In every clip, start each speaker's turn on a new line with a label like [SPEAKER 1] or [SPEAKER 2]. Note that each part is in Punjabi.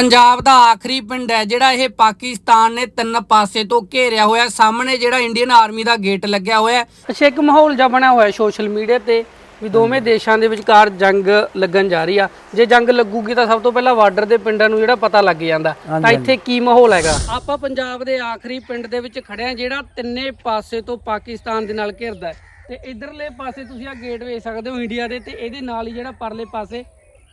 [SPEAKER 1] ਪੰਜਾਬ ਦਾ ਆਖਰੀ ਪਿੰਡ ਹੈ ਜਿਹੜਾ ਇਹ ਪਾਕਿਸਤਾਨ ਨੇ ਤਿੰਨ ਪਾਸੇ ਤੋਂ ਘੇਰਿਆ ਹੋਇਆ। ਸਾਹਮਣੇ ਜਿਹੜਾ ਇੰਡੀਅਨ ਆਰਮੀ ਦਾ ਗੇਟ ਲੱਗਿਆ ਹੋਇਆ ਹੈ। ਅੱਛਾ ਇੱਕ ਮਾਹੌਲ ਜਿਹਾ ਬਣਿਆ ਹੋਇਆ ਸੋਸ਼ਲ ਮੀਡੀਆ ਤੇ ਵੀ ਦੋਵੇਂ ਦੇਸ਼ਾਂ ਦੇ ਵਿਚਕਾਰ ਜੰਗ ਲੱਗਣ ਜਾ ਰਹੀ ਆ। ਜੇ ਜੰਗ ਲੱਗੂਗੀ ਤਾਂ ਸਭ ਤੋਂ ਪਹਿਲਾਂ ਬਾਰਡਰ ਦੇ ਪਿੰਡਾਂ ਨੂੰ ਜਿਹੜਾ ਪਤਾ ਲੱਗ ਜਾਂਦਾ। ਤਾਂ ਇੱਥੇ ਕੀ ਮਾਹੌਲ ਹੈਗਾ? ਆਪਾਂ ਪੰਜਾਬ ਦੇ ਆਖਰੀ ਪਿੰਡ ਦੇ ਵਿੱਚ ਖੜੇ ਆ ਜਿਹੜਾ ਤਿੰਨੇ ਪਾਸੇ ਤੋਂ ਪਾਕਿਸਤਾਨ ਦੇ ਨਾਲ ਘਿਰਦਾ ਤੇ ਇਧਰਲੇ ਪਾਸੇ ਤੁਸੀਂ ਆ ਗੇਟ ਵੇਖ ਸਕਦੇ ਹੋ ਇੰਡੀਆ ਦੇ ਤੇ ਇਹਦੇ ਨਾਲ ਹੀ ਜਿਹੜਾ ਪਰਲੇ ਪਾਸੇ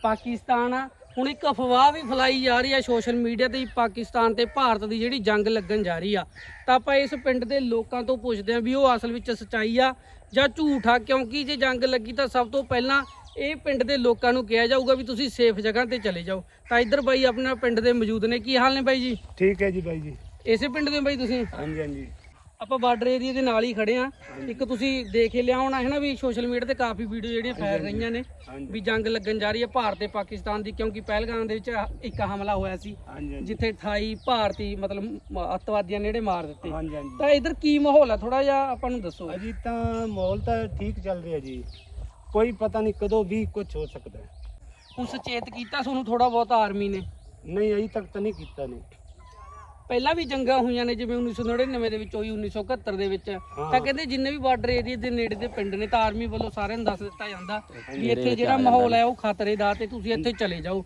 [SPEAKER 1] ਪਾਕਿਸਤਾਨ ਆ। ਹੁਣ ਇੱਕ ਅਫਵਾਹ ਵੀ ਫੈਲਾਈ ਜਾ ਰਹੀ ਆ ਸੋਸ਼ਲ ਮੀਡੀਆ ਤੇ ਪਾਕਿਸਤਾਨ ਤੇ ਭਾਰਤ ਦੀ ਜਿਹੜੀ ਜੰਗ ਲੱਗਣ ਜਾ ਰਹੀ ਆ। ਤਾਂ ਆਪਾਂ ਇਸ ਪਿੰਡ ਦੇ ਲੋਕਾਂ ਤੋਂ ਪੁੱਛਦੇ ਆ ਵੀ ਉਹ ਅਸਲ ਵਿੱਚ ਸੱਚਾਈ ਆ ਜਾਂ ਝੂਠ ਆ ਕਿਉਂਕਿ ਜੇ ਜੰਗ ਲੱਗੀ ਤਾਂ ਸਭ ਤੋਂ ਪਹਿਲਾਂ ਇਹ ਪਿੰਡ ਦੇ ਲੋਕਾਂ ਨੂੰ ਕਿਹਾ ਜਾਊਗਾ ਵੀ ਤੁਸੀਂ ਸੇਫ ਜਗ੍ਹਾ ਤੇ ਚਲੇ ਜਾਓ। ਤਾਂ ਇੱਧਰ ਬਾਈ ਆਪਣੇ ਪਿੰਡ ਦੇ ਮੌਜੂਦ ਨੇ। ਕੀ ਹਾਲ ਨੇ ਬਾਈ ਜੀ?
[SPEAKER 2] ਠੀਕ ਹੈ ਜੀ ਬਾਈ ਜੀ।
[SPEAKER 1] ਇਸੇ ਪਿੰਡ ਦੇ ਬਾਈ ਤੁਸੀਂ?
[SPEAKER 2] ਹਾਂਜੀ ਹਾਂਜੀ।
[SPEAKER 1] ਆਪਾਂ ਬਾਰਡਰ ਏਰੀਆ ਦੇ ਨਾਲ ਹੀ ਖੜੇ ਆ ਇੱਕ ਤੁਸੀਂ ਦੇਖ ਹੀ ਲਿਆ ਹੋਣਾ ਹੈ ਨਾ ਵੀ ਸੋਸ਼ਲ ਮੀਡੀਆ ਤੇ ਕਾਫੀ ਵੀਡੀਓ ਜਿਹੜੀਆਂ ਫੈਲ ਰਹੀਆਂ ਨੇ। ਵੀ ਜੰਗ ਲੱਗਣ ਜਾ ਰਹੀ ਹੈ ਭਾਰਤ ਤੇ ਪਾਕਿਸਤਾਨ ਦੀ ਕਿਉਂਕਿ ਪਹਿਲਗਾਮ ਦੇ ਵਿੱਚ ਇੱਕ ਹਮਲਾ ਹੋਇਆ ਸੀ ਜਿੱਥੇ 28 ਭਾਰਤੀ ਮਤਲਬ ਅੱਤਵਾਦੀਆਂ ਨੇ ਜਿਹੜੇ ਮਾਰ ਦਿੱਤੇ। ਤਾਂ ਇਧਰ ਕੀ ਮਾਹੌਲ ਆ? ਥੋੜਾ ਜਿਹਾ ਆਪਾਂ ਨੂੰ ਦੱਸੋ।
[SPEAKER 2] ਅਜੀ ਤਾਂ ਮਾਹੌਲ ਤਾਂ ਠੀਕ ਚੱਲ ਰਿਹਾ ਜੀ। ਕੋਈ ਪਤਾ ਨਹੀਂ ਕਦੋਂ ਵੀ ਕੁਝ ਹੋ ਸਕਦਾ ਹੈ।
[SPEAKER 1] ਹੁਣ ਸੁਚੇਤ ਕੀਤਾ ਤੁਹਾਨੂੰ ਥੋੜਾ ਬਹੁਤ ਆਰਮੀ ਨੇ?
[SPEAKER 2] ਨਹੀਂ ਅਜੀ ਤੱਕ ਤਾਂ ਨਹੀਂ ਕੀਤਾ ਨੇ।
[SPEAKER 1] ਪਹਿਲਾਂ ਵੀ ਜੰਗਾਂ ਹੋਈਆਂ ਨੇ ਜਿਵੇਂ 1999 ਦੇ ਵਿੱਚ ਹੋਈ 1971 ਦੇ ਵਿੱਚ। ਤਾਂ ਕਹਿੰਦੇ ਜਿੰਨੇ ਵੀ ਬਾਰਡਰ ਏਰੀਆ ਦੇ ਨੇੜੇ ਦੇ ਪਿੰਡ ਨੇ ਤਾਂ ਆਰਮੀ ਵੱਲੋਂ ਸਾਰਿਆਂ ਨੂੰ ਦੱਸ ਦਿੱਤਾ ਜਾਂਦਾ ਵੀ ਇੱਥੇ ਜਿਹੜਾ ਮਾਹੌਲ ਹੈ ਉਹ ਖਤਰੇ ਦਾ ਤੇ ਤੁਸੀਂ ਇੱਥੇ ਚਲੇ ਜਾਓ।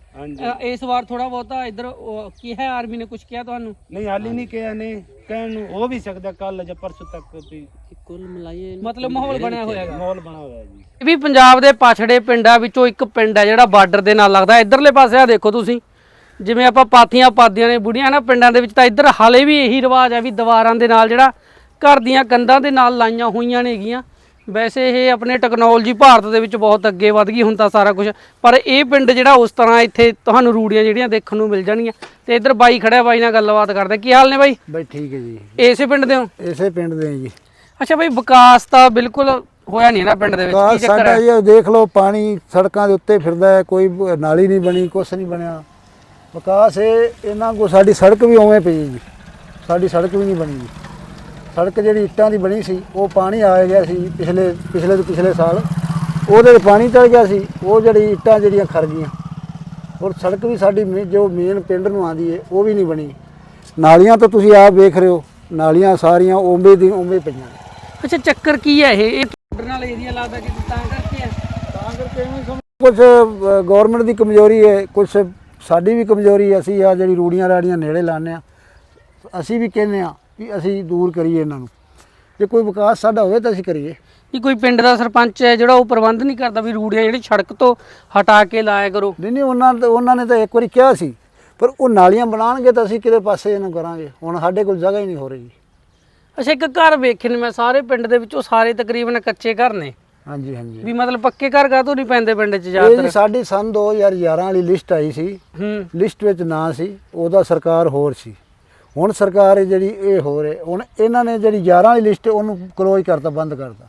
[SPEAKER 1] ਇਸ ਵਾਰ ਥੋੜਾ ਬਹੁਤਾ ਇੱਧਰ ਕੀ ਹੈ ਆਰਮੀ ਨੇ ਕੁਝ ਕਿਹਾ ਤੁਹਾਨੂੰ?
[SPEAKER 2] ਨਹੀਂ ਹਾਲੀ ਨਹੀਂ ਕਿਹਾ ਨੇ। ਕਹਿਣ ਨੂੰ ਹੋ ਵੀ ਸਕਦਾ ਕੱਲ ਜਾਂ ਪਰਸੋਂ ਤੱਕ ਵੀ।
[SPEAKER 1] ਕੁੱਲ ਮਿਲਾਈਏ ਮਤਲਬ ਮਾਹੌਲ ਬਣਿਆ ਹੋਇਆ ਹੈਗਾ।
[SPEAKER 2] ਮਾਹੌਲ ਬਣਾ ਹੋਇਆ ਜੀ।
[SPEAKER 1] ਇਹ ਵੀ ਪੰਜਾਬ ਦੇ ਪਛੜੇ ਪਿੰਡਾਂ ਵਿੱਚੋਂ ਇੱਕ ਪਿੰਡ ਹੈ ਜਿਹੜਾ ਬਾਰਡਰ ਦੇ ਨਾਲ ਲੱਗਦਾ। ਇਧਰਲੇ ਪਾਸੇ ਆ ਦੇਖੋ ਤੁਸੀਂ। ਜਿਵੇਂ ਆਪਾਂ ਪਾਥੀਆਂ ਪਾਦੀਆਂ ਨੇ ਬੁੜੀਆਂ ਨਾ ਪਿੰਡਾਂ ਦੇ ਵਿੱਚ ਤਾਂ ਇੱਧਰ ਹਾਲੇ ਵੀ ਇਹੀ ਰਿਵਾਜ ਹੈ ਵੀ ਦੀਵਾਰਾਂ ਦੇ ਨਾਲ ਜਿਹੜਾ ਘਰ ਦੀਆਂ ਕੰਧਾਂ ਦੇ ਨਾਲ ਲਾਈਆਂ ਹੋਈਆਂ ਨੇਗੀਆਂ ਵੈਸੇ ਇਹ ਆਪਣੇ ਟੈਕਨੋਲੋਜੀ ਭਾਰਤ ਦੇ ਵਿੱਚ ਬਹੁਤ ਅੱਗੇ ਵਧ ਗਈ ਹੁਣ ਤਾਂ ਸਾਰਾ ਕੁਝ ਪਰ ਇਹ ਪਿੰਡ ਜਿਹੜਾ ਉਸ ਤਰ੍ਹਾਂ ਇੱਥੇ ਤੁਹਾਨੂੰ ਰੂੜੀਆਂ ਜਿਹੜੀਆਂ ਦੇਖਣ ਨੂੰ ਮਿਲ ਜਾਣਗੀਆਂ। ਤੇ ਇੱਧਰ ਬਾਈ ਖੜਿਆ ਬਾਈ ਨਾਲ ਗੱਲਬਾਤ ਕਰਦੇ। ਕੀ ਹਾਲ ਨੇ ਬਾਈ?
[SPEAKER 2] ਬਾਈ ਠੀਕ ਹੈ ਜੀ।
[SPEAKER 1] ਇਸੇ ਪਿੰਡ ਦੇ ਹੋ?
[SPEAKER 2] ਇਸੇ ਪਿੰਡ ਦੇ ਜੀ।
[SPEAKER 1] ਅੱਛਾ ਬਾਈ ਵਿਕਾਸ ਤਾਂ ਬਿਲਕੁਲ ਹੋਇਆ ਨਹੀਂ ਨਾ ਪਿੰਡ ਦੇ ਵਿੱਚ। ਕੀ ਚੱਕਰ
[SPEAKER 3] ਸਾਡਾ
[SPEAKER 1] ਹੈ?
[SPEAKER 3] ਇਹ ਦੇਖ ਲਓ ਪਾਣੀ ਸੜਕਾਂ ਦੇ ਉੱਤੇ ਫਿਰਦਾ ਹੈ ਕੋਈ ਨਾਲੀ ਨਹੀਂ ਬਣੀ ਕੁਛ ਨਹੀਂ ਬਣਿਆ। ਵਿਕਾਸ ਇਹ ਇਹਨਾਂ ਕੋ ਸਾਡੀ ਸੜਕ ਵੀ ਉਵੇਂ ਪਈ ਜੀ। ਸਾਡੀ ਸੜਕ ਵੀ ਨਹੀਂ ਬਣੀ ਜੀ। ਸੜਕ ਜਿਹੜੀ ਇੱਟਾਂ ਦੀ ਬਣੀ ਸੀ ਉਹ ਪਾਣੀ ਆ ਗਿਆ ਸੀ ਪਿਛਲੇ ਪਿਛਲੇ ਤੋਂ ਪਿਛਲੇ ਸਾਲ। ਉਹਦੇ ਪਾਣੀ ਚੜ ਗਿਆ ਸੀ ਉਹ ਜਿਹੜੀ ਇੱਟਾਂ ਜਿਹੜੀਆਂ ਖਰ ਗਈਆਂ। ਔਰ ਸੜਕ ਵੀ ਸਾਡੀ ਜੋ ਮੇਨ ਪਿੰਡ ਨੂੰ ਆਂਦੀ ਹੈ ਉਹ ਵੀ ਨਹੀਂ ਬਣੀ। ਨਾਲੀਆਂ ਤਾਂ ਤੁਸੀਂ ਆਪ ਵੇਖ ਰਹੇ ਹੋ ਨਾਲੀਆਂ ਸਾਰੀਆਂ ਓਵੇਂ ਦੀ ਓਵੇਂ ਪਈਆਂ।
[SPEAKER 1] ਅੱਛਾ ਚੱਕਰ ਕੀ ਹੈ ਇਹ? ਇਹ ਬਾਰਡਰ ਨਾਲ ਏਰੀਆ ਲੱਗਦਾ ਕਿ ਤਾਂ ਕਰਕੇ ਹੈ
[SPEAKER 3] ਤਾਂ ਕਰਕੇ ਕੁਝ ਗਵਰਨਮੈਂਟ ਦੀ ਕਮਜ਼ੋਰੀ ਹੈ ਕੁਝ ਸਾਡੀ ਵੀ ਕਮਜ਼ੋਰੀ ਅਸੀਂ ਆ ਜਿਹੜੀ ਰੂੜੀਆਂ ਰਾੜੀਆਂ ਨੇੜੇ ਲਾਉਂਦੇ ਆ ਅਸੀਂ ਵੀ ਕਹਿੰਦੇ ਆ ਕਿ ਅਸੀਂ ਦੂਰ ਕਰੀਏ ਇਹਨਾਂ ਨੂੰ। ਜੇ ਕੋਈ ਵਿਕਾਸ ਸਾਡਾ ਹੋਵੇ ਤਾਂ ਅਸੀਂ ਕਰੀਏ।
[SPEAKER 1] ਇਹ ਕੋਈ ਪਿੰਡ ਦਾ ਸਰਪੰਚ ਹੈ ਜਿਹੜਾ ਉਹ ਪ੍ਰਬੰਧ ਨਹੀਂ ਕਰਦਾ ਵੀ ਰੂੜੀਆਂ ਜਿਹੜੀ ਸੜਕ ਤੋਂ ਹਟਾ ਕੇ ਲਾਇਆ ਕਰੋ।
[SPEAKER 3] ਨਹੀਂ ਨਹੀਂ ਉਹਨਾਂ ਉਹਨਾਂ ਨੇ ਤਾਂ ਇੱਕ ਵਾਰੀ ਕਿਹਾ ਸੀ ਪਰ ਉਹ ਨਾਲੀਆਂ ਬਣਾਉਣਗੇ ਤਾਂ ਅਸੀਂ ਕਿਤੇ ਪਾਸੇ ਇਹਨੂੰ ਕਰਾਂਗੇ। ਹੁਣ ਸਾਡੇ ਕੋਲ ਜਗ੍ਹਾ ਹੀ ਨਹੀਂ ਹੋ ਰਹੀ।
[SPEAKER 1] ਅੱਛਾ ਇੱਕ ਘਰ ਵੇਖੇ ਨੇ ਮੈਂ ਸਾਰੇ ਪਿੰਡ ਦੇ ਵਿੱਚੋਂ ਸਾਰੇ ਤਕਰੀਬਨ ਕੱਚੇ ਘਰ ਨੇ।
[SPEAKER 3] ਹਾਂਜੀ ਹਾਂਜੀ।
[SPEAKER 1] ਵੀ ਮਤਲਬ ਪੱਕੇ ਘਰ ਕਾਹਤੋਂ ਨਹੀਂ ਪੈਂਦੇ ਪਿੰਡ 'ਚ
[SPEAKER 3] ਇਹ
[SPEAKER 1] ਜ਼ਿਆਦਾਤਰ?
[SPEAKER 3] ਸਾਡੀ ਸਨ 2011 ਵਾਲੀ ਲਿਸਟ ਆਈ ਸੀ।
[SPEAKER 1] ਹੂੰ।
[SPEAKER 3] ਲਿਸਟ ਵਿੱਚ ਨਾਂ ਸੀ ਉਹਦਾ ਸਰਕਾਰ ਹੋਰ ਸੀ। ਹੁਣ ਸਰਕਾਰ ਇਹ ਜਿਹੜੀ ਇਹ ਹੋਰ ਹੈ ਹੁਣ ਇਹਨਾਂ ਨੇ ਜਿਹੜੀ 11 ਵਾਲੀ ਲਿਸਟ ਉਹਨੂੰ ਕਲੋਜ਼ ਕਰਤਾ ਬੰਦ ਕਰਤਾ।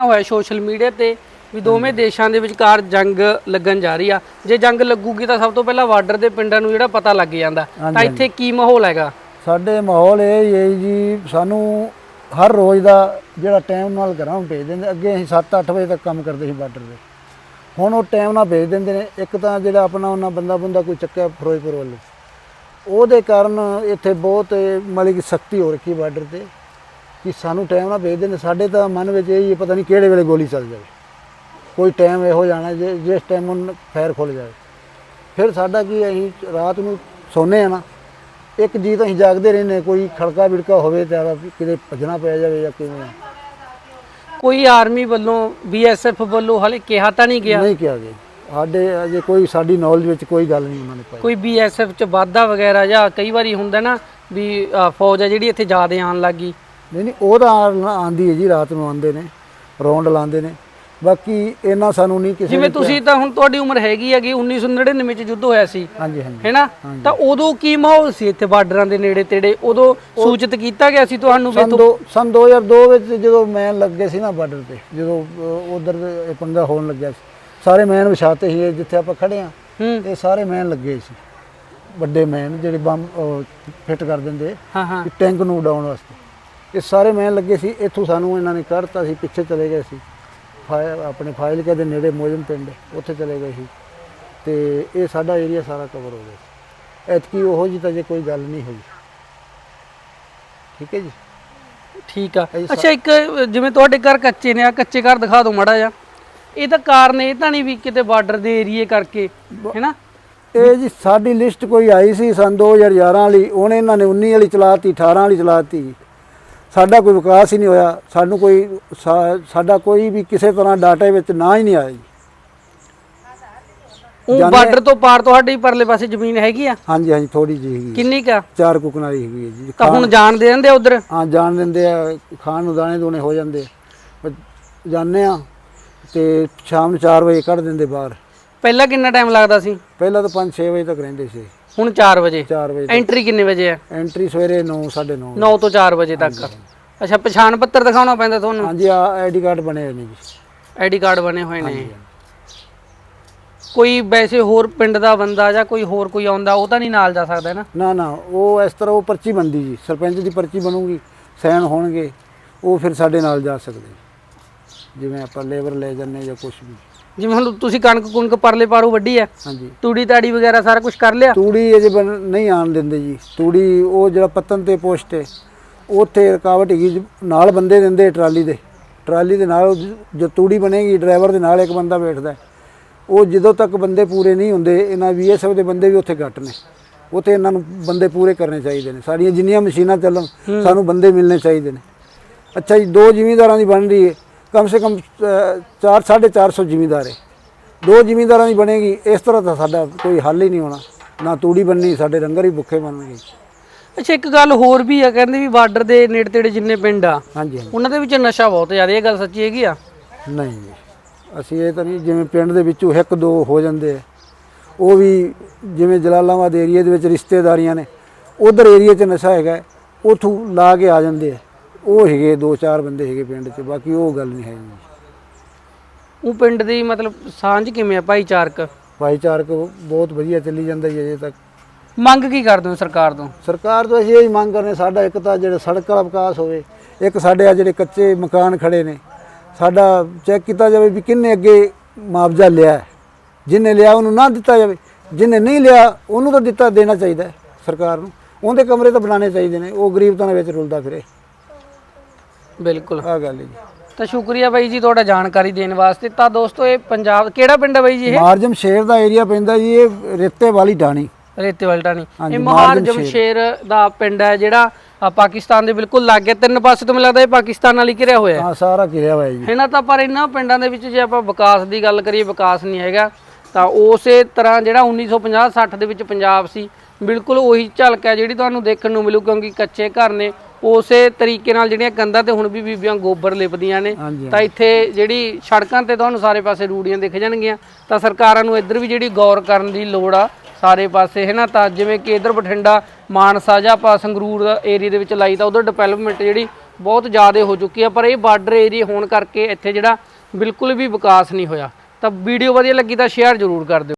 [SPEAKER 1] ਹੋਇਆ ਸੋਸ਼ਲ ਮੀਡੀਆ ਤੇ ਵੀ ਦੋਵੇਂ ਦੇਸ਼ਾਂ ਦੇ ਵਿਚਕਾਰ ਜੰਗ ਲੱਗਣ ਜਾ ਰਹੀ ਆ। ਜੇ ਜੰਗ ਲੱਗੂਗੀ ਤਾਂ ਸਭ ਤੋਂ ਪਹਿਲਾਂ ਬਾਰਡਰ ਦੇ ਪਿੰਡਾਂ ਨੂੰ ਜਿਹੜਾ ਪਤਾ ਲੱਗ ਜਾਂਦਾ। ਤਾਂ ਇੱਥੇ ਕੀ ਮਾਹੌਲ ਹੈਗਾ?
[SPEAKER 3] ਸਾਡੇ ਮਾਹੌਲ ਇਹ ਹੀ ਹੈ ਜੀ ਸਾਨੂੰ ਹਰ ਰੋਜ਼ ਦਾ ਜਿਹੜਾ ਟਾਈਮ ਨਾਲ ਘਰਾਂ ਨੂੰ ਭੇਜ ਦਿੰਦੇ, ਅੱਗੇ ਅਸੀਂ 7-8 ਵਜੇ ਤੱਕ ਕੰਮ ਕਰਦੇ ਸੀ ਬਾਰਡਰ ਦੇ ਹੁਣ ਉਹ ਟਾਈਮ ਨਾਲ ਭੇਜ ਦਿੰਦੇ ਨੇ, ਇੱਕ ਤਾਂ ਜਿਹੜਾ ਆਪਣਾ ਉਹਨਾਂ ਬੰਦਾ ਬੰਦਾ ਕੋਈ ਚੱਕਿਆ ਫਿਰੋਜ਼ਪੁਰ ਵੱਲੋਂ। ਉਹਦੇ ਕਾਰਨ ਇੱਥੇ ਬਹੁਤ ਮਤਲਬ ਕਿ ਸਖਤੀ ਹੋ ਰੱਖੀ ਬਾਰਡਰ ਤੇ, ਕਿ ਸਾਨੂੰ ਟਾਈਮ ਨਾਲ ਭੇਜ ਦਿੰਦੇ। ਸਾਡੇ ਤਾਂ ਮਨ ਵਿੱਚ ਇਹ ਹੀ, ਪਤਾ ਨਹੀਂ ਕਿਹੜੇ ਵੇਲੇ ਗੋਲੀ ਚੱਲ ਜਾਵੇ। ਕੋਈ ਟਾਈਮ ਇਹੋ ਜਾਣਾ ਜੇ, ਜਿਸ ਟਾਈਮ ਉਹਨ ਫੈਰ ਖੁੱਲ ਜਾਵੇ। ਫਿਰ ਸਾਡਾ ਕੀ ਅਸੀਂ ਰਾਤ ਨੂੰ ਸੌਂਦੇ ਆ ਨਾ ਇੱਕ ਜੀ ਤਾਂ ਅਸੀਂ ਜਾਗਦੇ ਰਹਿੰਦੇ ਕੋਈ ਖੜਕਾ ਬਿੜਕਾ ਹੋਵੇ ਤਾਂ ਕਿਤੇ ਭੱਜਣਾ ਪੈ ਜਾਵੇ ਜਾਂ ਕਿਵੇਂ।
[SPEAKER 1] ਕੋਈ ਆਰਮੀ ਵੱਲੋਂ ਬੀਐਸਐਫ ਵੱਲੋਂ ਹਲੇ ਕਿਹਾ ਤਾਂ ਨਹੀਂ ਗਿਆ?
[SPEAKER 3] ਨਹੀਂ ਕਿਹਾ ਗਿਆ। ਸਾਡੇ ਅਜੇ ਕੋਈ ਸਾਡੀ ਨੌਲੇਜ ਵਿੱਚ ਕੋਈ ਗੱਲ ਨਹੀਂ ਉਹਨਾਂ ਨੇ ਪਾਈ।
[SPEAKER 1] ਕੋਈ ਬੀਐਸਐਫ ਚ ਵਾਧਾ ਵਗੈਰਾ ਜਾਂ ਕਈ ਵਾਰੀ ਹੁੰਦਾ ਨਾ ਵੀ ਫੌਜ ਆ ਜਿਹੜੀ ਇੱਥੇ ਜ਼ਿਆਦਾ ਆਉਣ ਲੱਗੀ
[SPEAKER 3] ਨਹੀਂ ਨਹੀਂ ਉਹ ਤਾਂ ਆਂਦੀ ਹੈ ਜੀ ਰਾਤ ਨੂੰ ਆਉਂਦੇ ਨੇ ਰੌਂਡ ਲਾਉਂਦੇ ਨੇ। ਬਾਕੀ ਇਹਨਾਂ ਸਾਨੂੰ ਨਹੀਂ ਕਿਸੇ
[SPEAKER 1] ਜਿਵੇਂ ਤੁਸੀਂ ਤਾਂ ਹੁਣ ਤੁਹਾਡੀ ਉਮਰ ਹੈਗੀ ਹੈਗੀ 1999 ਚ ਯੁੱਧ ਹੋਇਆ ਸੀ।
[SPEAKER 3] ਹਾਂਜੀ ਹਾਂਜੀ।
[SPEAKER 1] ਹੈਨਾ ਤਾਂ ਉਦੋਂ ਕੀ ਮਾਹੌਲ ਸੀ ਇੱਥੇ ਬਾਰਡਰਾਂ ਦੇ ਨੇੜੇ ਤੇੜੇ? ਉਦੋਂ ਸੂਚਿਤ ਕੀਤਾ ਗਿਆ ਸੀ ਤੁਹਾਨੂੰ ਵੀ
[SPEAKER 3] ਸਨ ਦੋ ਸਨ 2002 ਵਿੱਚ ਜਦੋਂ ਮੈਨ ਲੱਗੇ ਸੀ ਨਾ ਬਾਰਡਰ ਤੇ ਜਦੋਂ ਉਧਰ ਪੰਗਾ ਹੋਣ ਲੱਗਿਆ ਸੀ। ਸਾਰੇ ਮੈਨ ਵਿਛਾਤੇ ਸੀ ਇਹ ਜਿੱਥੇ ਆਪਾਂ ਖੜੇ ਆ
[SPEAKER 1] ਹੂੰ।
[SPEAKER 3] ਇਹ ਸਾਰੇ ਮੈਨ ਲੱਗੇ ਸੀ। ਵੱਡੇ ਮੈਨ ਜਿਹੜੇ ਬੰਬ ਫਿੱਟ ਕਰ ਦਿੰਦੇ
[SPEAKER 1] ਹਾਂ ਹਾਂ।
[SPEAKER 3] ਕਿ ਟੈਂਕ ਨੂੰ ਉਡਾਉਣ ਵਾਸਤੇ। ਇਹ ਸਾਰੇ ਮੈਨ ਲੱਗੇ ਸੀ ਇੱਥੋਂ ਸਾਨੂੰ ਇਹਨਾਂ ਨੇ ਕੱਢਤਾ ਸੀ ਪਿੱਛੇ ਚਲੇ ਗਏ ਸੀ। ਫਾਇਰ ਆਪਣੇ ਦੇ ਨੇੜੇ ਮੋਜਮ ਪਿੰਡ ਉੱਥੇ ਚਲੇ ਗਏ ਸੀ। ਤੇ ਇਹ ਸਾਡਾ ਏਰੀਆ ਸਾਰਾ ਕਵਰ ਹੋ ਗਿਆ ਐਤਕੀ ਉਹੋ ਜੀ ਤਾਂ ਜੇ ਕੋਈ ਗੱਲ ਨਹੀਂ ਹੋਈ। ਠੀਕ ਹੈ ਜੀ?
[SPEAKER 1] ਠੀਕ ਆ। ਅੱਛਾ ਇੱਕ ਜਿਵੇਂ ਤੁਹਾਡੇ ਘਰ ਕੱਚੇ ਨੇ ਆ ਕੱਚੇ ਘਰ ਦਿਖਾ ਦਿਓ ਮਾੜਾ ਜਿਹਾ। ਇਹ ਤਾਂ ਕਾਰਨ ਇਹ ਤਾਂ ਨਹੀਂ ਵੀ ਕਿਤੇ ਬਾਰਡਰ ਦੇ ਏਰੀਏ ਕਰਕੇ ਹੈਨਾ
[SPEAKER 3] ਇਹ ਜੀ ਸਾਡੀ ਲਿਸਟ ਕੋਈ ਆਈ ਸੀ ਸਨ 2011 ਵਾਲੀ ਉਹਨੇ ਇਹਨਾਂ ਨੇ 19 ਵਾਲੀ ਚਲਾਤੀ 18 ਵਾਲੀ ਚਲਾਤੀ ਸਾਡਾ ਕੋਈ ਵਿਕਾਸ ਹੀ ਨਹੀਂ ਹੋਇਆ ਸਾਨੂੰ ਕੋਈ ਸਾਡਾ ਕੋਈ ਵੀ ਕਿਸੇ ਤਰ੍ਹਾਂ ਡਾਟਾ ਵਿੱਚ ਨਾ ਹੀ ਨਹੀਂ ਆਇਆ ਜੀ।
[SPEAKER 1] ਉਹ
[SPEAKER 3] ਜਾਣੇ-
[SPEAKER 1] ਬਾਰਡਰ ਤੋਂ ਪਾਰ ਤੁਹਾਡੇ ਪਰਲੇ ਪਾਸੇ ਜ਼ਮੀਨ ਹੈਗੀ ਆ?
[SPEAKER 3] ਹਾਂਜੀ ਹਾਂਜੀ ਥੋੜੀ ਜਿਹੀ ਹੈਗੀ।
[SPEAKER 1] ਕਿੰਨੀ ਕਾ
[SPEAKER 3] ਚਾਰ ਕੁਕਨਾਰੀ ਹੈਗੀ ਜੀ।
[SPEAKER 1] ਤਾਂ ਹੁਣ ਜਾਣ ਦੇ ਦਿੰਦੇ ਉਧਰ?
[SPEAKER 3] ਹਾਂ ਜਾਣ ਦਿੰਦੇ ਆ ਖਾਣ ਨੂੰ ਦਾਣੇ ਦੂਣੇ ਹੋ ਜਾਂਦੇ ਜਾਂਦੇ ਆ ਤੇ ਸ਼ਾਮ ਨੂੰ 4 ਵਜੇ ਕੱਢ ਦਿੰਦੇ ਬਾਹਰ।
[SPEAKER 1] ਪਹਿਲਾਂ ਕਿੰਨਾ ਟਾਈਮ ਲੱਗਦਾ ਸੀ?
[SPEAKER 3] ਪਹਿਲਾਂ ਤਾਂ 5-6 ਵਜੇ ਤੱਕ ਰਹਿੰਦੇ ਸੀ।
[SPEAKER 1] ਹੁਣ 4 ਵਜੇ।
[SPEAKER 3] 4 ਵਜੇ ਤੱਕ।
[SPEAKER 1] ਐਂਟਰੀ ਕਿੰਨੇ ਵਜੇ ਹੈ
[SPEAKER 3] ਐਂਟਰੀ ਸਵੇਰੇ 9 9:30
[SPEAKER 1] 9 ਤੋਂ 4 ਵਜੇ ਤੱਕ। ਅੱਛਾ ਪਛਾਣ ਪੱਤਰ ਦਿਖਾਉਣਾ ਪੈਂਦਾ ਤੁਹਾਨੂੰ?
[SPEAKER 3] ਹਾਂਜੀ ਆ ਆਈਡੀ ਕਾਰਡ ਬਣੇ ਹੋਏ ਨੇ ਜੀ।
[SPEAKER 1] ਆਈਡੀ ਕਾਰਡ ਬਣੇ ਹੋਏ ਨੇ। ਕੋਈ ਵੈਸੇ ਹੋਰ ਪਿੰਡ ਦਾ ਬੰਦਾ ਜਾਂ ਕੋਈ ਹੋਰ ਕੋਈ ਆਉਂਦਾ ਉਹ ਤਾਂ ਨਹੀਂ ਨਾਲ ਜਾ ਸਕਦਾ ਨਾ?
[SPEAKER 3] ਨਾ ਨਾ ਉਹ ਇਸ ਤਰ੍ਹਾਂ ਉਹ ਪਰਚੀ ਬੰਦੀ ਜੀ। ਸਰਪੰਚ ਦੀ ਪਰਚੀ ਬਣੂਗੀ ਸਾਈਨ ਹੋਣਗੇ ਉਹ ਫਿਰ ਸਾਡੇ ਨਾਲ ਜਾ ਸਕਦੇ ਜੀ। ਜਿਵੇਂ ਆਪਾਂ ਲੇਬਰ ਲੈ ਜੰਨੇ ਜਾਂ ਕੁਝ ਵੀ।
[SPEAKER 1] ਜਿਵੇਂ ਹੁਣ ਤੁਸੀਂ ਕਣਕ ਕੁਣਕ ਪਰਲੇ ਪਾਰੂ ਵੱਢੀ ਹੈ
[SPEAKER 3] ਹਾਂਜੀ।
[SPEAKER 1] ਤੂੜੀ ਤਾੜੀ ਵਗੈਰਾ ਸਾਰਾ ਕੁਝ ਕਰ ਲਿਆ?
[SPEAKER 3] ਤੂੜੀ ਅਜੇ ਬਣ- ਨਹੀਂ ਆਣ ਦਿੰਦੇ ਜੀ। ਤੂੜੀ ਉਹ ਜਿਹੜਾ ਪੱਤਨ ਤੇ ਪੋਸਟ ਹੈ ਉੱਥੇ ਰਕਾਵਟ ਹੈਗੀ ਜੀ, ਨਾਲ ਬੰਦੇ ਦਿੰਦੇ ਟਰਾਲੀ ਦੇ। ਟਰਾਲੀ ਦੇ ਨਾਲ ਜੋ ਤੂੜੀ ਬਣੇਗੀ ਡਰਾਈਵਰ ਦੇ ਨਾਲ ਇੱਕ ਬੰਦਾ ਬੈਠਦਾ ਹੈ। ਉਹ ਜਦੋਂ ਤੱਕ ਬੰਦੇ ਪੂਰੇ ਨਹੀਂ ਹੁੰਦੇ ਇਹਨਾਂ ਬੀਐਸਐਫ ਦੇ ਬੰਦੇ ਵੀ ਉੱਥੇ ਘੱਟ ਨੇ। ਉੱਥੇ ਇਹਨਾਂ ਨੂੰ ਬੰਦੇ ਪੂਰੇ ਕਰਨੇ ਚਾਹੀਦੇ ਨੇ। ਸਾਡੀਆਂ ਜਿੰਨੀਆਂ ਮਸ਼ੀਨਾਂ ਚੱਲਣ ਸਾਨੂੰ ਬੰਦੇ ਮਿਲਣੇ ਚਾਹੀਦੇ ਨੇ। ਅੱਛਾ ਜੀ ਦੋ ਜ਼ਿਮੀਂਦਾਰਾਂ ਦੀ ਬਣ ਰਹੀ ਹੈ। ਕਮ ਸੇ ਕਮ 4 450 ਜ਼ਿਮੀਂਦਾਰ ਹੈ। ਦੋ ਜ਼ਿਮੀਂਦਾਰਾਂ ਦੀ ਬਣੇਗੀ ਇਸ ਤਰ੍ਹਾਂ ਤਾਂ ਸਾਡਾ ਕੋਈ ਹੱਲ ਹੀ ਨਹੀਂ ਹੋਣਾ। ਨਾ ਤੂੜੀ ਬੰਨੀ ਸਾਡੇ ਰੰਗਰ ਹੀ ਭੁੱਖੇ ਮਰਨਗੇ।
[SPEAKER 1] ਅੱਛਾ ਇੱਕ ਗੱਲ ਹੋਰ ਵੀ ਆ ਕਹਿੰਦੇ ਵੀ ਬਾਰਡਰ ਦੇ ਨੇੜੇ ਤੇੜੇ ਜਿੰਨੇ ਪਿੰਡ ਆ
[SPEAKER 3] ਹਾਂਜੀ
[SPEAKER 1] ਉਹਨਾਂ ਦੇ ਵਿੱਚ ਨਸ਼ਾ ਬਹੁਤ ਜ਼ਿਆਦਾ ਇਹ ਗੱਲ ਸੱਚੀ ਹੈਗੀ ਆ?
[SPEAKER 3] ਨਹੀਂ ਅਸੀਂ ਇਹ ਤਾਂ ਨਹੀਂ ਜਿਵੇਂ ਪਿੰਡ ਦੇ ਵਿੱਚੋਂ ਇੱਕ ਦੋ ਹੋ ਜਾਂਦੇ ਆ। ਉਹ ਵੀ ਜਿਵੇਂ ਜਲਾਲਾਬਾਦ ਏਰੀਆ ਦੇ ਵਿੱਚ ਰਿਸ਼ਤੇਦਾਰੀਆਂ ਨੇ ਉਧਰ ਏਰੀਆ 'ਚ ਨਸ਼ਾ ਹੈਗਾ ਉਥੋਂ ਲਾ ਕੇ ਆ ਜਾਂਦੇ ਆ। ਉਹ ਹੈਗੇ ਦੋ ਚਾਰ ਬੰਦੇ ਹੈਗੇ ਪਿੰਡ 'ਚ ਬਾਕੀ ਉਹ ਗੱਲ ਨਹੀਂ ਹੈ ਜੀ
[SPEAKER 1] ਉਹ ਪਿੰਡ ਦੀ ਮਤਲਬ ਸਾਂਝ ਕਿਵੇਂ ਆ ਭਾਈਚਾਰਕ?
[SPEAKER 3] ਭਾਈਚਾਰਕ ਬਹੁਤ ਵਧੀਆ ਚੱਲੀ ਜਾਂਦਾ ਜੀ ਅਜੇ ਤੱਕ।
[SPEAKER 1] ਮੰਗ ਕੀ ਕਰਦੇ ਹੋ ਸਰਕਾਰ ਤੋਂ?
[SPEAKER 3] ਸਰਕਾਰ ਤੋਂ ਅਸੀਂ ਇਹ ਮੰਗ ਕਰਨੇ ਸਾਡਾ ਇੱਕ ਤਾਂ ਜਿਹੜਾ ਸੜਕ ਵਾਲਾ ਵਿਕਾਸ ਹੋਵੇ ਇੱਕ ਸਾਡੇ ਆ ਜਿਹੜੇ ਕੱਚੇ ਮਕਾਨ ਖੜੇ ਨੇ ਸਾਡਾ ਚੈੱਕ ਕੀਤਾ ਜਾਵੇ ਵੀ ਕਿੰਨੇ ਅੱਗੇ ਮੁਆਵਜ਼ਾ ਲਿਆ ਹੈ। ਜਿਹਨੇ ਲਿਆ ਉਹਨੂੰ ਨਾ ਦਿੱਤਾ ਜਾਵੇ ਜਿਹਨੇ ਨਹੀਂ ਲਿਆ ਉਹਨੂੰ ਤਾਂ ਦਿੱਤਾ ਦੇਣਾ ਚਾਹੀਦਾ ਸਰਕਾਰ ਨੂੰ। ਉਹਦੇ ਕਮਰੇ ਤਾਂ ਬਣਾਉਣੇ ਚਾਹੀਦੇ ਨੇ ਉਹ ਗਰੀਬਤਾਂ ਦੇ ਵਿੱਚ ਰੁਲਦਾ ਫਿਰੇ।
[SPEAKER 1] ਬਿਲਕੁਲ।
[SPEAKER 3] ਆਹ ਗੱਲ ਹੈ ਜੀ।
[SPEAKER 1] ਤਾਂ ਸ਼ੁਕਰੀਆ ਬਾਈ ਜੀ ਤੁਹਾਡਾ ਜਾਣਕਾਰੀ ਦੇਣ ਵਾਸਤੇ। ਤਾਂ ਦੋਸਤੋ ਇਹ ਪੰਜਾਬ ਕਿਹੜਾ ਪਿੰਡ ਹੈ ਬਾਈ ਜੀ ਇਹ?
[SPEAKER 3] ਮਾਰਜਮ ਸ਼ੇਰ ਦਾ ਏਰੀਆ ਪੈਂਦਾ ਜੀ ਇਹ ਰੇਤੇ ਵਾਲੀ ਢਾਣੀ
[SPEAKER 1] ਰੇਤੇ ਵਾਲੀ
[SPEAKER 3] ਹਾਂਜੀ,
[SPEAKER 1] ਇਹ ਮਹਾਰਜਮ ਸ਼ੇਰ। ਦਾ ਪਿੰਡ ਹੈ ਜਿਹੜਾ ਆ, ਪਾਕਿਸਤਾਨ ਦੇ ਬਿਲਕੁਲ ਲਾਗੇ ਤਿੰਨ ਪਾਸੇ ਤੋਂ ਮੈਨੂੰ ਲੱਗਦਾ ਇਹ ਪਾਕਿਸਤਾਨ ਨਾਲ ਹੀ ਘਿਰਿਆ ਹੋਇਆ ਹੈ।
[SPEAKER 3] ਹਾਂ ਸਾਰਾ ਘਿਰਿਆ ਹੋਇਆ ਜੀ।
[SPEAKER 1] ਇਹਨਾਂ ਤਾਂ ਪਰ ਇਹਨਾਂ ਪਿੰਡਾਂ ਦੇ ਵਿੱਚ ਜੇ ਆਪਾਂ ਵਿਕਾਸ ਦੀ ਗੱਲ ਕਰੀਏ ਵਿਕਾਸ ਨਹੀਂ ਹੈਗਾ। ਤਾਂ ਉਸੇ ਤਰ੍ਹਾਂ ਜਿਹੜਾ 1950-60 ਦੇ ਵਿੱਚ ਪੰਜਾਬ ਸੀ ਬਿਲਕੁਲ ਉਹੀ ਝਲਕ ਹੈ ਜਿਹੜੀ ਤੁਹਾਨੂੰ ਦੇਖਣ ਨੂੰ ਮਿਲੂ ਕਿਉਂਕਿ ਕੱਚੇ ਘਰ ਨੇ ਉਸੇ ਤਰੀਕੇ ਨਾਲ ਜਿਹੜੀਆਂ ਕੰਧਾਂ ਤੇ ਹੁਣ ਵੀ ਬੀਬੀਆਂ ਗੋਬਰ ਲਿਪਦੀਆਂ ਨੇ
[SPEAKER 3] ਹਾਂਜੀ
[SPEAKER 1] ਤਾਂ ਇੱਥੇ ਜਿਹੜੀ ਸੜਕਾਂ ਤੇ ਤੁਹਾਨੂੰ ਸਾਰੇ ਪਾਸੇ ਰੂੜੀਆਂ ਦਿਖ ਜਾਣਗੀਆਂ। ਤਾਂ ਸਰਕਾਰਾਂ ਨੂੰ ਇੱਧਰ ਵੀ ਜਿਹੜੀ ਗੌਰ ਕਰਨ ਦੀ ਲੋੜ ਆ ਸਾਰੇ ਪਾਸੇ ਹੈ ਨਾ? ਤਾਂ ਜਿਵੇਂ ਕਿ ਇੱਧਰ ਬਠਿੰਡਾ ਮਾਨਸਾ ਜਾਂ ਆਪਾਂ ਸੰਗਰੂਰ ਏਰੀਆ ਦੇ ਵਿੱਚ ਲਾਈ ਤਾਂ ਉਧਰ ਡਿਵੈਲਪਮੈਂਟ ਜਿਹੜੀ ਬਹੁਤ ਜ਼ਿਆਦਾ ਹੋ ਚੁੱਕੀ ਆ ਪਰ ਇਹ ਬਾਰਡਰ ਏਰੀਆ ਹੋਣ ਕਰਕੇ ਇੱਥੇ ਜਿਹੜਾ ਬਿਲਕੁਲ ਵੀ ਵਿਕਾਸ ਨਹੀਂ ਹੋਇਆ। ਤਾਂ ਵੀਡੀਓ ਵਧੀਆ ਲੱਗੀ ਤਾਂ ਸ਼ੇਅਰ ਜ਼ਰੂਰ ਕਰ ਦਿਓ।